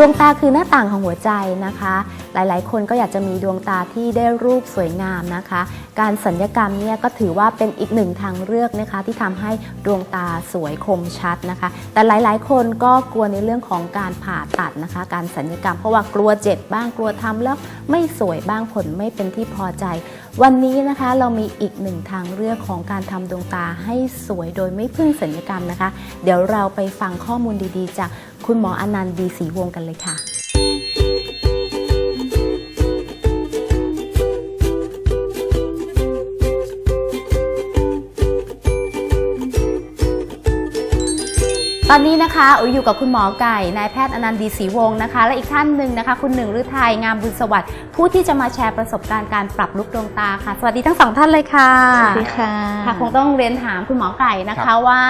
ดวงตาคือหน้าต่างของหัวใจนะคะ หลายๆ คนก็อยากจะมีดวงตาที่ได้รูปสวยงามนะคะ การสัญญกรรมเนี่ยก็ถือว่าเป็นอีกหนึ่งทางเลือกนะคะ ที่ทำให้ดวงตาสวยคมชัดนะคะ แต่หลายๆ คนก็กลัวในเรื่องของการผ่าตัดนะคะ การสัญญกรรมเพราะว่ากลัวเจ็บบ้างกลัวทำแล้วไม่สวยบ้างผลไม่เป็นที่พอใจ วันนี้นะคะเรามีอีกหนึ่งทางเลือกของการทำดวงตาให้สวยโดยไม่พึ่งสัญญกรรมนะคะ เดี๋ยวเราไปฟังข้อมูลดีๆจาก คุณหมออนันต์ดีศรีวงศ์กันเลยค่ะ ตอนนี้นะคะอุ๋ยอยู่กับคุณหมอไก่นายแพทย์อนันต์ดีศรีวงศ์นะคะ และอีกท่านหนึ่งนะคะ คุณหนึ่งฤทัยงามบุญสวัสดิ์ผู้ที่จะมาแชร์ประสบการณ์การปรับลุกดวงตาค่ะ สวัสดีทั้งสองท่านเลยค่ะสวัสดีค่ะค่ะ คงต้องเรียนถามคุณหมอไก่นะครัคะบว่า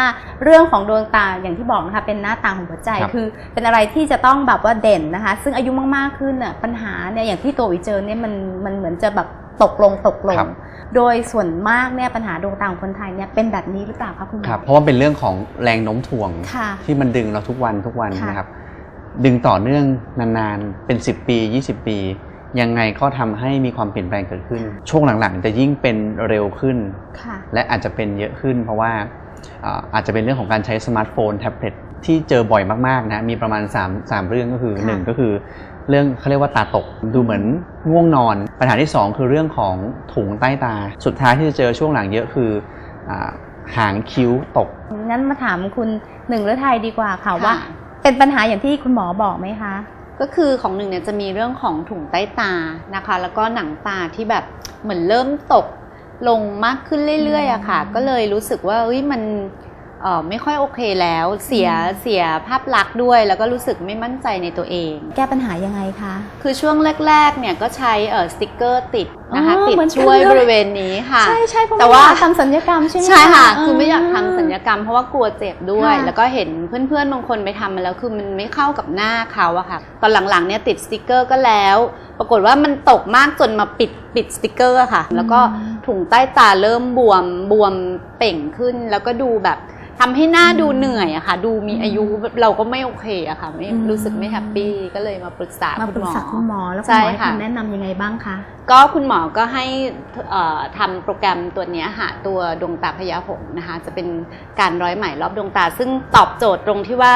เรื่องของดวงตาอย่างที่บอกนะคะเป็นหน้าต่างของหัวใจครับ คือ เป็นอะไรที่จะต้องแบบว่าเด่นนะคะ ซึ่งอายุมากๆขึ้นน่ะปัญหาเนี่ยอย่างที่ตัวอุ๋ยเจอเนี่ยมันมันเหมือนจะแบบ ตกลงตกลง ครับ โดยส่วนมากเนี่ยปัญหาดวงตาของคนไทยเนี่ยเป็นแบบนี้หรือเปล่าคะคุณหมอครับ เพราะว่าเป็นเรื่องของแรงโน้มถ่วง ค่ะ ที่มันดึงเราทุกวันทุกวันค่ะ นะครับ ดึงต่อเนื่องนานๆ เป็น 10 ปี 20 ปี ยังไงก็ทำให้มีความเปลี่ยนแปลงเกิดขึ้น ช่วงหลังๆ จะยิ่งเป็นเร็วขึ้น ค่ะ และอาจจะเป็นเยอะขึ้น เพราะว่าอ่าอาจจะเป็นเรื่องของการใช้สมาร์ทโฟน แท็บเล็ต ที่เจอบ่อยมากๆนะมีประมาณ3 3เรื่องก็คือค่ะหนึ่งก็คือ เรื่องเขาเรียกว่าตาตกดูเหมือนง่วงนอน ปัญหาที่ 2 คือเรื่องของถุงใต้ตา สุดท้ายที่จะเจอช่วงหลังเยอะคืออาหางคิ้วตกงั้นมาถามคุณหนึ่งฤทัยดีกว่าค่ะค่ะว่า เป็นปัญหาอย่างที่คุณหมอบอกไหมคะ ก็คือของหนึ่งเนี่ยจะมีเรื่องของถุงใต้ตานะคะ แล้วก็หนังตาที่แบบเหมือนเริ่มตกลงมากขึ้นเรื่อยๆอะค่ะอืมก็เลยรู้สึกว่าเอ้ยมันเอ่อ ไม่ค่อยโอเคแล้วเสียอืมเสียภาพลักษณ์ด้วย แล้วก็รู้สึกไม่มั่นใจในตัวเอง แก้ปัญหายังไงคะ คือช่วงแรกๆเนี่ยก็ใช้เอ่อสติกเกอร์ติดนะคะอ๋อติดเหมือนกันช่วยเลยบริเวณนี้ค่ะ ใช่ใช่เพราะแต่ว่าว่าทำสัญญกรรมใช่ไหมใช่ค่ะเคือไม่อยากทำสัญญกรรมเพราะว่ากลัวเจ็บด้วยค่ะแล้วก็เห็นเพื่อนๆบางคนไปทำมาแล้วคือมันไม่เข้ากับหน้าเขาอะค่ะ ตอนหลังๆเนี่ยติดสติกเกอร์ก็แล้ว ปรากฏว่ามันตกมากจนมาปิดปิดสติกเกอร์อะค่ะ แล้วก็ถุงใต้ตาเริ่มบวมบวมเป่งขึ้นแล้วก็ดูแบบ ทำให้หน้าดูเหนื่อยอะค่ะ ดูมีอายุเราก็ไม่โอเคอะค่ะไม่อืมรู้สึกไม่แฮปปี้ก็เลยมาปรึกษามาคุปรึณกหมอษาคุณหมอแล้วคุณใช่หมอให้ค่ะคำแนะนำยังไงบ้างคะก็คุณหมอก็ให้เอ่อทำโปรแกรมตัวเนี้ยค่ะตัวดวงตาพยาหงส์นะคะ จะเป็นการร้อยไหมรอบดวงตา ซึ่งตอบโจทย์ตรงที่ว่า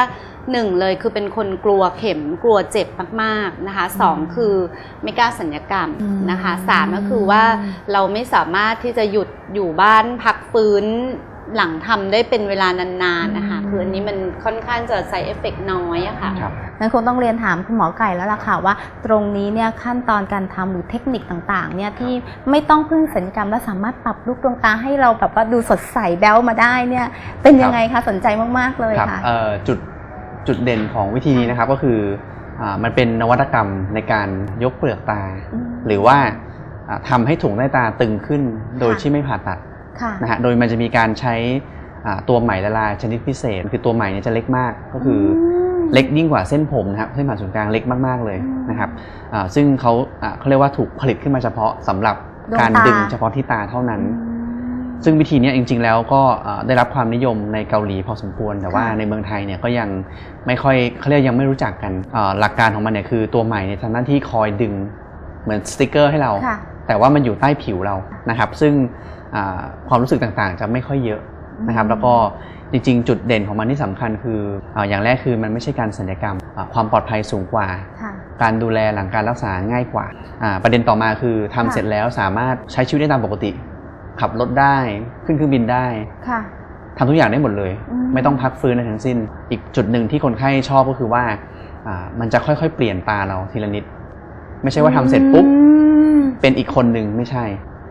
หนึ่งเลยคือเป็นคนกลัวเข็มกลัวเจ็บมากๆนะคะสองคือไม่กล้าสัญญกรรมอืมนะคะสามก็คือว่าเราไม่สามารถที่จะหยุดอยู่บ้านพักฟื้น หลังทำได้เป็นเวลานานๆนะคะอืมคืออันนี้มันค่อนข้างจะใช้เอฟเฟกน้อยอะค่ะครับงั้นคงต้องเรียนถามคุณหมอไก่แล้วล่ะค่ะว่า ตรงนี้เนี่ยขั้นตอนการทำหรือเทคนิคต่างๆ เนี่ยที่ไม่ต้องพึ่งสัญญกรรมและสามารถปรับลูกดวงตาให้เราแบบว่าดูสดใสแบ๊วมาได้เนี่ย เป็นยังไงคะสนใจมากๆเลยครับค่ะเอ่อจุดจุดเด่นของวิธีนี้นะครับก็คืออามันเป็นนวัตกรรมในการยกเปลือกตาอืมหรือว่าอ่าทำให้ถุงใต้ตาตึงขึ้นโดยค่ะที่ไม่ผ่าตัดค่ะ นะฮะโดยมันจะมีการใช้อ่าตัวไหมละลายชนิดพิเศษ คือตัวไหมเนี่ยจะเล็กมากก็คืออมเล็กยิ่งกว่าเส้นผมนะครับเส้นผ่านศูนย์กลางเล็กมากๆเลยอืมนะครับอ่าซึ่งเขาอ่าเขาเรียกว่าถูกผลิตขึ้นมาเฉพาะสำหรับดวงการตาดึงเฉพาะที่ตาเท่านั้นอืมซึ่งวิธีเนี้ยจริง ๆ แล้วก็เอ่อได้รับความนิยมในเกาหลีพอสมควร แต่ว่าค่ะในเมืองไทยเนี่ยก็ยังไม่ค่อยเขาเรียกยังไม่รู้จักกันเอ่อหลักการของมันเนี่ยคือตัวใหม่เนี่ยทำหน้าที่คอยดึงเหมือนสติกเกอร์ให้เราค่ะแต่ว่ามันอยู่ใต้ผิวเรานะครับ ซึ่งอ่า ความรู้สึกต่างๆ จะไม่ค่อยเยอะนะครับอืมแล้วก็จริงๆ จุดเด่นของมันที่สำคัญคืออาอย่างแรกคือมันไม่ใช่การสัญญกรรมอ่าความปลอดภัยสูงกว่าค่ะการดูแลหลังการรักษาง่ายกว่าอ่าประเด็นต่อมาคือทำค่ะเสร็จแล้วสามารถใช้ชีวิตได้ตามปกติ ขับรถได้ขึ้นเครื่องบินได้ค่ะทำทุกอย่างได้หมดเลยอืมไม่ต้องพักฟื้นอะไรทั้งสิ้น อีกจุดหนึ่งที่คนไข้ชอบก็คือว่าอ่ามันจะค่อยๆ เปลี่ยนตาเราทีละนิด ไม่ใช่ว่าทำเสร็จปุ๊บอืมเป็นอีกคนหนึ่งไม่ใช่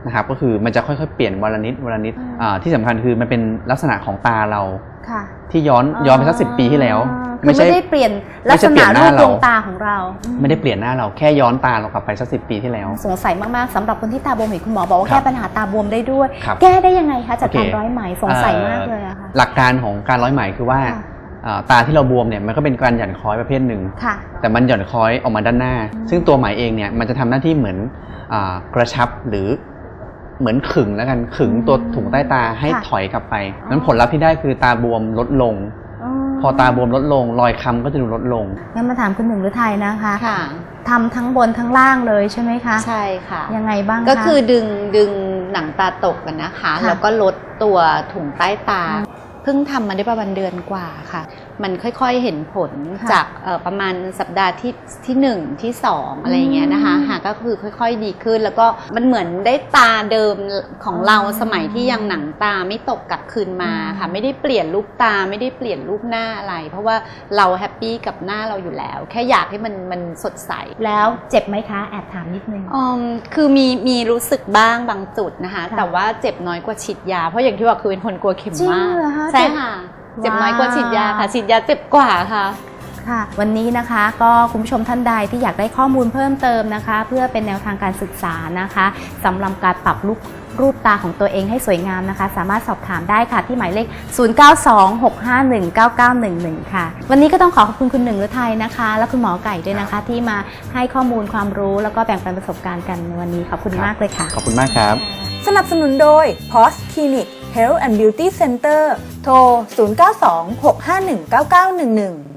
นะครับก็คือมันจะค่อยๆเปลี่ยนวันละนิดวันละนิดอืมอ่าที่สำคัญคือมันเป็นลักษณะของตาเราค่ะที่ย้อนย้อนไปสักสิปีที่แล้ว คือไม่ได้เปลี่ยนลักษไม่ใช่เปลี่ณะยนหรูน้าปเราดวงตาของเรา ไม่ได้เปลี่ยนหน้าเราแค่ย้อนตาเรากลับไปสักสิปีที่แล้ว สงสัยมากๆสำหรับคนที่ตาบวมเห็นคุณหมอบอกว่าครับแก้ปัญหาตาบวมได้ด้วยครับแก้ได้ยังไงคะจากโอเคการร้อยไหมสงสัยมากเลยอะค่ะหลักการของการร้อยไหมคือว่าค่ะอ่าตาที่เราบวมเนี่ยมันก็เป็นการหย่อนคล้อยประเภทหนึ่งค่ะแต่มันหย่อนคล้อยออกมาด้านหน้าอืมซึ่งตัวไหมเองเนี่ยมันจะทำหน้าที่เหมือนอากระชับหรือ เหมือนขึงแล้วกันขึงตัวถุงใต้ตาให้ถอยกลับไปนั้นผลลัพธ์ที่ได้คือตาบวมลดลง อ๋อพอตาบวมลดลง รอยคล้ำก็จะดูลดลง งั้นมาถามคุณหนึ่งหรือไทยนะคะค่ะ ทำทั้งบนทั้งล่างเลยใช่ไหมคะใช่ค่ะ ยังไงบ้างะ ก็คือดึงดึงหนังตาตกกันนะคะ ค่ะแล้วก็ลดตัวถุงใต้ตา เพิ่งทำมาได้ประมาณเดือนกว่าค่ะมันค่อยๆเห็นผลค่ะจากเอ่อประมาณสัปดาห์ที่ที่หนึ่งที่สองอะไรอย่างเงี้ยนะคะอืมหาก็คือค่อยๆดีขึ้น แล้วก็มันเหมือนได้ตาเดิมของเราอ๋อสมัยที่ยังหนังตาไม่ตกกลับคืนมาค่ะ ไม่ได้เปลี่ยนรูปตาไม่ได้เปลี่ยนรูปหน้าอะไร เพราะว่าเราแฮปปี้กับหน้าเราอยู่แล้ว แค่อยากให้มันมันสดใส แล้วเจ็บไหมคะแอบถามนิดนึงอืมคือมีมีรู้สึกบ้างบางจุดนะคะค่ะแต่ว่าเจ็บน้อยกว่าฉีดยา เพราะอย่างที่บอกคือเป็นคนกลัวเข็มจริงมากเหรอคะใช่เจ็บค่ะ เจ็บน้อยกว่าฉีดยาค่ะว้าวฉีดยาเจ็บกว่าค่ะ ค่ะ วันนี้นะคะก็คุณผู้ชมท่านใดที่อยากได้ข้อมูลเพิ่มเติมนะคะ เพื่อเป็นแนวทางการศึกษานะคะสำหรับการปรับลุกรูปตาของตัวเองให้สวยงามนะคะ สามารถสอบถามได้ค่ะที่หมายเลข 0926519911 ค่ะ วันนี้ก็ต้องขอขอบคุณคุณหนึ่งฤทัยนะคะ และคุณหมอไก่ด้วยนะคะ ที่มาให้ข้อมูลความรู้แล้วก็แบ่งปันประสบการณ์กันในวันนี้ขอบคุณมากเลยค่ะ ขอบคุณมากครับ สนับสนุนโดย POS Clinic Health and Beauty Center โทร 0926519911